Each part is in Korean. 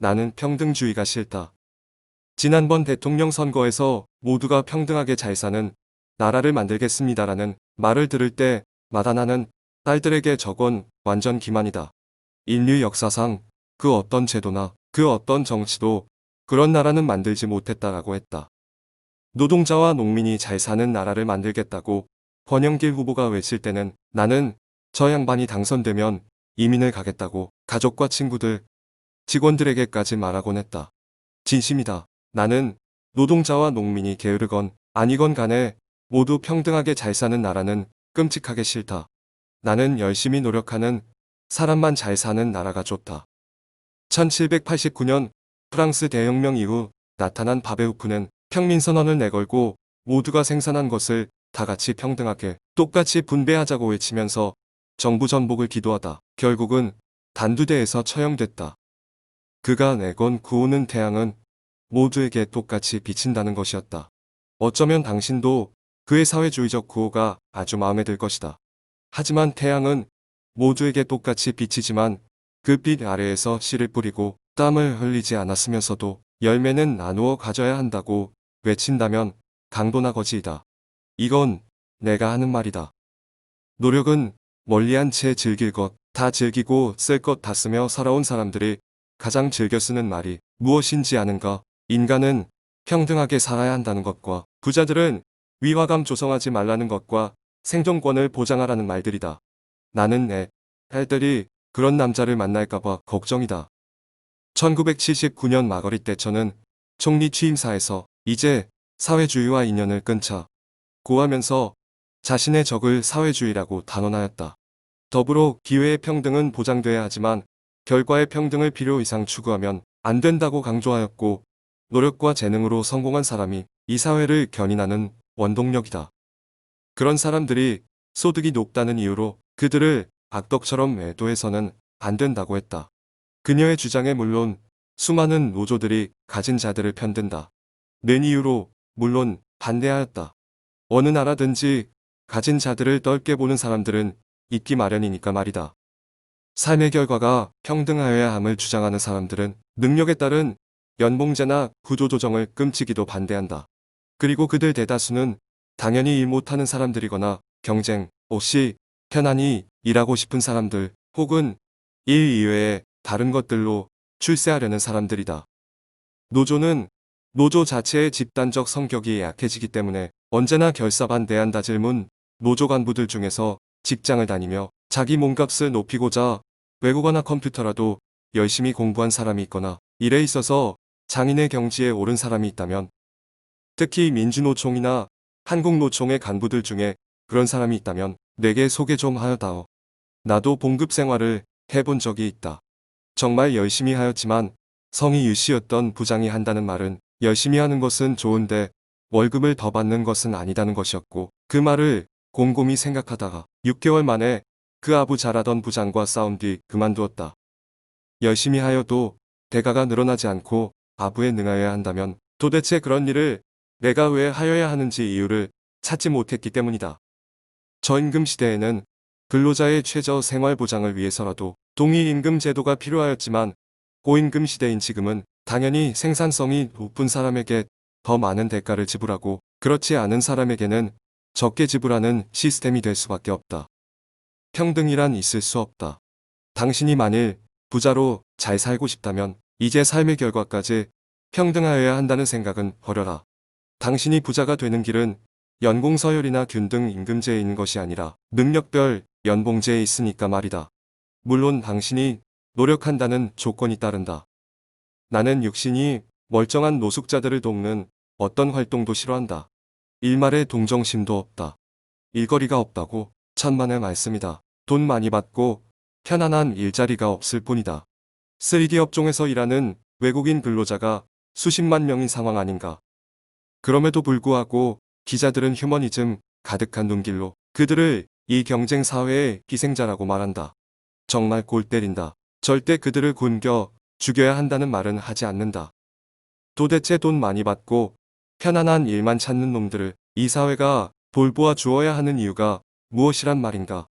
나는 평등주의가 싫다. 지난번 대통령 선거에서 모두가 평등하게 잘 사는 나라를 만들겠습니다라는 말을 들을 때마다 나는 딸들에게 저건 완전 기만이다. 인류 역사상 그 어떤 제도나 그 어떤 정치도 그런 나라는 만들지 못했다라고 했다. 노동자와 농민이 잘 사는 나라를 만들겠다고 권영길 후보가 외칠 때는 나는 저 양반이 당선되면 이민을 가겠다고 가족과 친구들, 직원들에게까지 말하곤 했다. 진심이다. 나는 노동자와 농민이 게으르건 아니건 간에 모두 평등하게 잘 사는 나라는 끔찍하게 싫다. 나는 열심히 노력하는 사람만 잘 사는 나라가 좋다. 1789년 프랑스 대혁명 이후 나타난 바베우프는 평민선언을 내걸고 모두가 생산한 것을 다 같이 평등하게 똑같이 분배하자고 외치면서 정부 전복을 기도하다 결국은 단두대에서 처형됐다. 그가 내건 구우는 태양은 모두에게 똑같이 비친다는 것이었다. 어쩌면 당신도 그의 사회주의적 구호가 아주 마음에 들 것이다. 하지만 태양은 모두에게 똑같이 비치지만 그 빛 아래에서 씨를 뿌리고 땀을 흘리지 않았으면서도 열매는 나누어 가져야 한다고 외친다면 강도나 거지이다. 이건 내가 하는 말이다. 노력은 멀리한 채 즐길 것, 다 즐기고 쓸 것 다 쓰며 살아온 사람들이 가장 즐겨 쓰는 말이 무엇인지 아는가? 인간은 평등하게 살아야 한다는 것과 부자들은 위화감 조성하지 말라는 것과 생존권을 보장하라는 말들이다. 나는 내 딸들이 그런 남자를 만날까봐 걱정이다. 1979년 마거리 때처는 총리 취임사에서 이제 사회주의와 인연을 끊자 고하면서 자신의 적을 사회주의라고 단언하였다. 더불어 기회의 평등은 보장돼야 하지만 결과의 평등을 필요 이상 추구하면 안 된다고 강조하였고 노력과 재능으로 성공한 사람이 이 사회를 견인하는 원동력이다. 그런 사람들이 소득이 높다는 이유로 그들을 악덕처럼 매도해서는 안 된다고 했다. 그녀의 주장에 물론 수많은 노조들이 가진 자들을 편든다. 는 이유로 물론 반대하였다. 어느 나라든지 가진 자들을 넓게 보는 사람들은 있기 마련이니까 말이다. 삶의 결과가 평등하여야 함을 주장하는 사람들은 능력에 따른 연봉제나 구조조정을 끔찍이도 반대한다. 그리고 그들 대다수는 당연히 일 못하는 사람들이거나 경쟁 없이 편안히 일하고 싶은 사람들 혹은 일 이외에 다른 것들로 출세하려는 사람들이다. 노조는 노조 자체의 집단적 성격이 약해지기 때문에 언제나 결사반대한다 질문 노조 간부들 중에서 직장을 다니며 자기 몸값을 높이고자 외국어나 컴퓨터라도 열심히 공부한 사람이 있거나 일에 있어서 장인의 경지에 오른 사람이 있다면 특히 민주노총이나 한국노총의 간부들 중에 그런 사람이 있다면 내게 소개 좀 하여다오. 나도 봉급 생활을 해본 적이 있다. 정말 열심히 하였지만 성이 유씨였던 부장이 한다는 말은 열심히 하는 것은 좋은데 월급을 더 받는 것은 아니다는 것이었고 그 말을 곰곰이 생각하다가 6개월 만에 그 아부 잘하던 부장과 싸운 뒤 그만두었다. 열심히 하여도 대가가 늘어나지 않고 아부에 능하여야 한다면 도대체 그런 일을 내가 왜 하여야 하는지 이유를 찾지 못했기 때문이다. 저임금 시대에는 근로자의 최저 생활 보장을 위해서라도 동의임금 제도가 필요하였지만 고임금 시대인 지금은 당연히 생산성이 높은 사람에게 더 많은 대가를 지불하고 그렇지 않은 사람에게는 적게 지불하는 시스템이 될 수밖에 없다. 평등이란 있을 수 없다. 당신이 만일 부자로 잘 살고 싶다면 이제 삶의 결과까지 평등하여야 한다는 생각은 버려라. 당신이 부자가 되는 길은 연공서열이나 균등 임금제에 있는 것이 아니라 능력별 연봉제에 있으니까 말이다. 물론 당신이 노력한다는 조건이 따른다. 나는 육신이 멀쩡한 노숙자들을 돕는 어떤 활동도 싫어한다. 일말의 동정심도 없다. 일거리가 없다고 천만의 말씀이다. 돈 많이 받고 편안한 일자리가 없을 뿐이다. 3D 업종에서 일하는 외국인 근로자가 수십만 명인 상황 아닌가. 그럼에도 불구하고 기자들은 휴머니즘 가득한 눈길로 그들을 이 경쟁 사회의 희생자라고 말한다. 정말 골 때린다. 절대 그들을 굶겨 죽여야 한다는 말은 하지 않는다. 도대체 돈 많이 받고 편안한 일만 찾는 놈들을 이 사회가 돌보아 주어야 하는 이유가 무엇이란 말인가.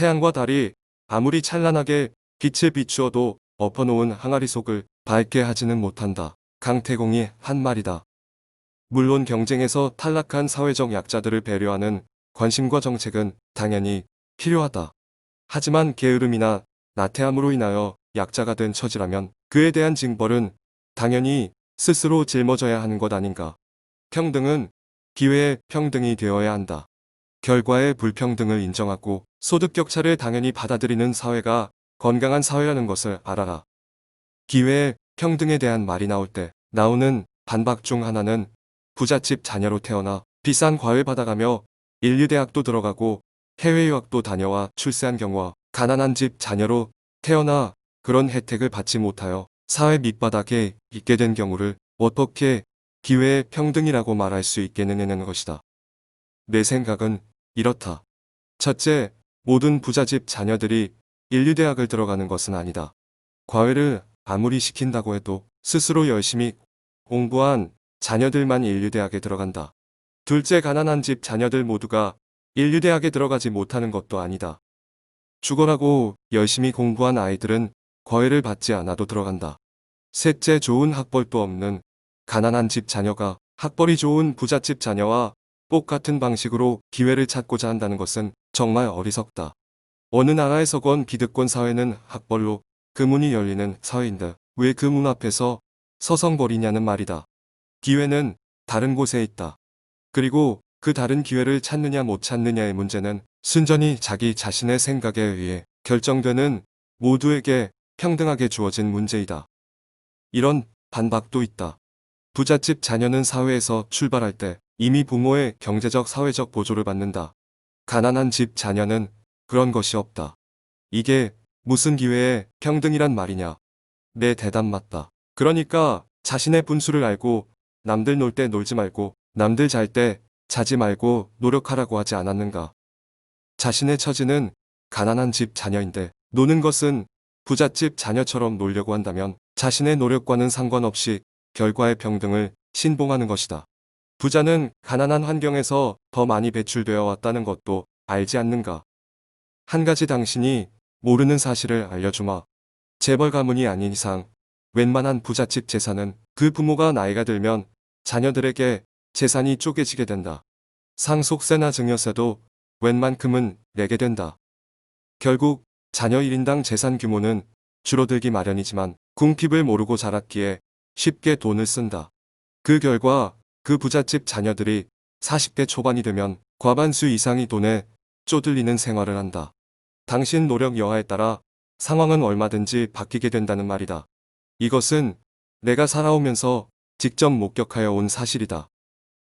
태양과 달이 아무리 찬란하게 빛을 비추어도 엎어놓은 항아리 속을 밝게 하지는 못한다. 강태공이 한 말이다. 물론 경쟁에서 탈락한 사회적 약자들을 배려하는 관심과 정책은 당연히 필요하다. 하지만 게으름이나 나태함으로 인하여 약자가 된 처지라면 그에 대한 징벌은 당연히 스스로 짊어져야 하는 것 아닌가. 평등은 기회의 평등이 되어야 한다. 결과의 불평등을 인정하고 소득 격차를 당연히 받아들이는 사회가 건강한 사회라는 것을 알아라. 기회의 평등에 대한 말이 나올 때 나오는 반박 중 하나는 부잣집 자녀로 태어나 비싼 과외 받아가며 인류대학도 들어가고 해외 유학도 다녀와 출세한 경우와 가난한 집 자녀로 태어나 그런 혜택을 받지 못하여 사회 밑바닥에 있게 된 경우를 어떻게 기회의 평등이라고 말할 수 있겠느냐는 것이다. 내 생각은 이렇다. 첫째, 모든 부잣집 자녀들이 인류대학을 들어가는 것은 아니다. 과외를 아무리 시킨다고 해도 스스로 열심히 공부한 자녀들만 인류대학에 들어간다. 둘째, 가난한 집 자녀들 모두가 인류대학에 들어가지 못하는 것도 아니다. 죽어라고 열심히 공부한 아이들은 과외를 받지 않아도 들어간다. 셋째, 좋은 학벌도 없는 가난한 집 자녀가 학벌이 좋은 부잣집 자녀와 똑같은 방식으로 기회를 찾고자 한다는 것은 정말 어리석다. 어느 나라에서건 기득권 사회는 학벌로 그 문이 열리는 사회인데 왜 그 문 앞에서 서성거리냐는 말이다. 기회는 다른 곳에 있다. 그리고 그 다른 기회를 찾느냐 못 찾느냐의 문제는 순전히 자기 자신의 생각에 의해 결정되는 모두에게 평등하게 주어진 문제이다. 이런 반박도 있다. 부잣집 자녀는 사회에서 출발할 때 이미 부모의 경제적 사회적 보조를 받는다. 가난한 집 자녀는 그런 것이 없다. 이게 무슨 기회의 평등이란 말이냐. 내 대답 맞다. 그러니까 자신의 분수를 알고 남들 놀 때 놀지 말고 남들 잘 때 자지 말고 노력하라고 하지 않았는가. 자신의 처지는 가난한 집 자녀인데 노는 것은 부잣집 자녀처럼 놀려고 한다면 자신의 노력과는 상관없이 결과의 평등을 신봉하는 것이다. 부자는 가난한 환경에서 더 많이 배출되어 왔다는 것도 알지 않는가. 한 가지 당신이 모르는 사실을 알려주마. 재벌 가문이 아닌 이상 웬만한 부잣집 재산은 그 부모가 나이가 들면 자녀들에게 재산이 쪼개지게 된다. 상속세나 증여세도 웬만큼은 내게 된다. 결국 자녀 1인당 재산 규모는 줄어들기 마련이지만 궁핍을 모르고 자랐기에 쉽게 돈을 쓴다. 그 결과 그 부잣집 자녀들이 40대 초반이 되면 과반수 이상이 돈에 쪼들리는 생활을 한다. 당신 노력 여하에 따라 상황은 얼마든지 바뀌게 된다는 말이다. 이것은 내가 살아오면서 직접 목격하여 온 사실이다.